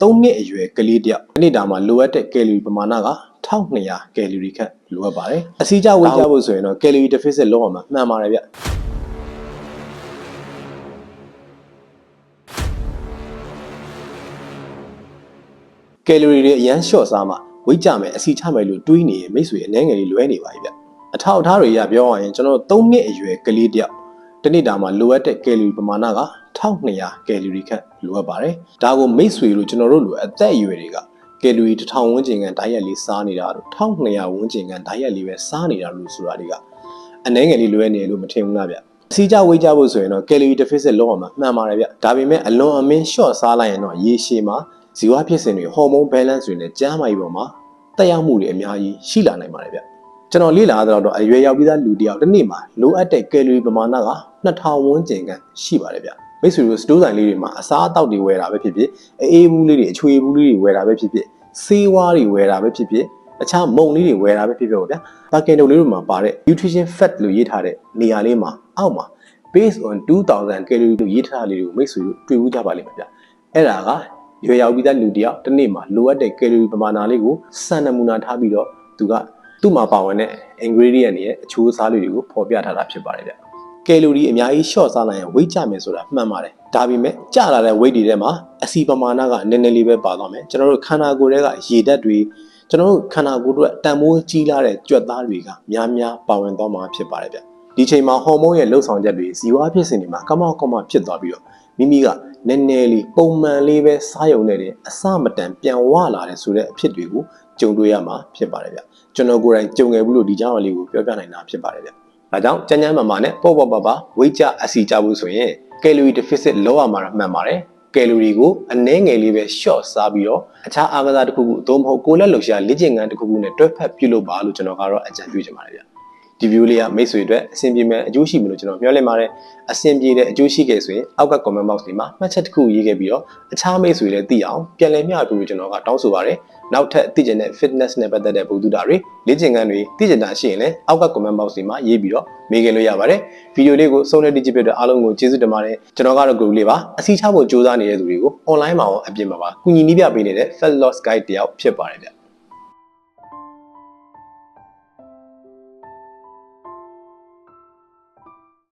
3နှစ်အရွယ်ကလေးတစ်ယောက်တစ်နေ့တာမှာလိုအပ်တဲ့ကယ်လီပမာဏက1200ကယ်လီခန့်လိုအပ်ပါတယ်အစီအကျဝေးကြဖို့ဆိုရင်တော့ကယ်လီ deficit လောက်အောင်မှမှန်ပါတယ်ဗျကယ်လိုရီတွေအရန်လျှော့စားမှဝိတ်ကြမယ်အစီချမယ်လို့တွေးနေရင်မိတ်ဆွေအနေငယ်လေးလွဲနေပါပြီဗျအထောက်အထားတွေရပြောရရင်ကျွန်တော်တို့3နှစ်အရွယ်ကလေးတယောက်တစ်နေ့တာမှာလိုအပ်တဲ့ကယ်လိုရီပမာဏက 1200ကယ်လိုရီခန့်လိုအပ်ပါတယ်ဒါကိုမိတ်ဆွေလို့ကျွန်တော်တို့လိုအသက်အရွယ်တွေကကယ်လိုရီ1000ဝန်းကျင်ကန်ဓာတ်ရက်လေးစားနေတာလို့1200ဝန်းကျင်ကန်ဓာတ်ရက်လေးပဲစားနေတာလို့ဆိုတာတွေကအနှဲငယ်လေးလွဲနေလို့မထင်ဘူးလားဗျအစီကြဝေးကြဖို့ဆိုရင်တော့ calorie deficit လောက်အောင်မှမှန်ပါတယ်ဗျဒါပေမဲ့အလွန်အမင်း short စားလိုက်ရင်တော့ရေရှည်မှာဇီဝဖြစ်စဉ်တွေဟော်မုန်း balance တွေနဲ့ကျန်းမာရေးပေါ်မှာတက်ရောက်မှုတွေအများကြီးရှိလာနိုင်ပါတယ်ဗျကျွန်တော်လေ့လာရတော့အရွယ်ရောက်ပြီးသားလူတစ်ယောက်တစ်နေ့မှာလိုအပ်တဲ့ calorie ပမာဏက2000ဝန်းကျင်ကန်ရှိပါတယ်ဗျ မိတ်ဆွေတို့စတိုးဆိုင်လေးတွေမှာအစားအသောက်တွေဝယ်တာပဲဖြစ်ဖြစ်အေးဘူးလေးတွေအချွေဘူးလေးတွေဝယ်တာပဲဖြစ်ဖြစ်ဆေးဝါးတွေဝယ်တာပဲဖြစ်ဖြစ်အခြားမုံလေးတွေဝယ်တာပဲဖြစ်ဖြစ်ပေါ့ဗျာပါကင်တုံလေးတွေမှာပါတဲ့ nutrition fat လို့ရေးထားတဲ့နေရာလေးမှာအောက်မှာ based on 2000 calorie လို့ရေးထားတာလေးကိုမိတ်ဆွေတို့တွေ့ဦးကြပါလိမ့်မယ်ဗျအဲ့ဒါကရွယ်ရောက်ပြီးသားလူတစ်ယောက်တစ်နေ့မှာလိုအပ်တဲ့ calorie ပမာဏလေးကိုစံနမူနာထားပြီးတော့သူကသူ့မှာပါဝင်တဲ့ ingredient တွေရဲ့အချိုးအစားလေးတွေကိုဖော်ပြထားတာဖြစ်ပါတယ်ဗျ ကယ်လိုရီအများကြီး short စားနိုင်ရင် weight ကျမယ်ဆိုတာမှန်ပါတယ်ဒါပေမဲ့ကျလာတဲ့ weight တွေထဲမှာအစီပမာဏကနည်းနည်းလေးပဲပါသွားမယ်ကျွန်တော်တို့ခန္ဓာကိုယ်ထဲကရေဓာတ်တွေကျွန်တော်တို့ခန္ဓာကိုယ်တို့တန်မိုးကြီးလာတဲ့ကြွက်သားတွေကများများပါဝင်သွားမှာဖြစ်ပါတယ်ဗျဒီချိန်မှာဟော်မုန်းရဲ့လှုပ်ဆောင်ချက်တွေဇီဝဖြစ်စဉ်တွေမှာကမောက်ကမောက်ဖြစ်သွားပြီးတော့မိမိကနည်းနည်းလေးပုံမှန်လေးပဲစားယုံနေတယ်အစမတန်ပြန်ဝလာတယ်ဆိုတဲ့အဖြစ်တွေကိုကြုံတွေ့ရမှာဖြစ်ပါတယ်ဗျကျွန်တော်ကိုယ်တိုင်ကြုံခဲ့ဘူးလို့ဒီကြောင်းအလေးကိုပြောပြနိုင်တာဖြစ်ပါတယ်ဗျ ဒါကြောင့်ကျန်းကျန်းမာမာနဲ့ပေါ့ပေါ့ပါပါဝိတ်ကြအစီကြဖို့ဆိုရင် calorie deficit လောက်ရမှာတော့မှန်ပါတယ်ကယ်လိုရီကိုအနည်းငယ်လေးပဲ short စားပြီးတော့အခြားအားကစားတစ်ခုခုအသုံးမဟုတ်ကိုယ်လက်လှုပ်ရှားလေ့ကျင့်ခန်းတစ်ခုခုနဲ့တွဲဖက်ပြုလုပ်ပါလို့ကျွန်တော်ကတော့အကြံပြုချင်ပါတယ်ဗျ ဒီ view လေးကမိတ်ဆွေအတွက်အဆင်ပြေမယ်အကျိုးရှိမယ်လို့ကျွန်တော်မျှော်လင့်ပါတယ်အဆင်ပြေတဲ့အကျိုးရှိခဲ့ဆိုရင်အောက်က comment box လေးမှာမှတ်ချက်တစ်ခုရေးခဲ့ပြီးတော့အခြားမိတ်ဆွေလည်းသိအောင်ပြန်လည်မျှဝေပေးလို့ကျွန်တော်ကတောင်းဆိုပါတယ်နောက်ထပ်သိကျင်တဲ့ fitness နဲ့ပတ်သက်တဲ့ဗဟုသုတတွေလေ့ကျင့်ခန်းတွေသိကျင်တာရှိရင်လည်းအောက်က comment box လေးမှာရေးပြီးတော့မေးခင်လို့ရပါတယ်ဗီဒီယိုလေးကိုဆုံးတဲ့ digit ပြတဲ့အားလုံးကိုကျေးဇူးတင်ပါတယ်ကျွန်တော်ကတော့ group လေးပါအစီချဖို့စူးစမ်းနေတဲ့သူတွေကို online မှာရောအပြင်မှာပါကူညီနည်းပြပေးနေတဲ့ fat loss guide တယောက်ဖြစ်ပါတယ်ဗျ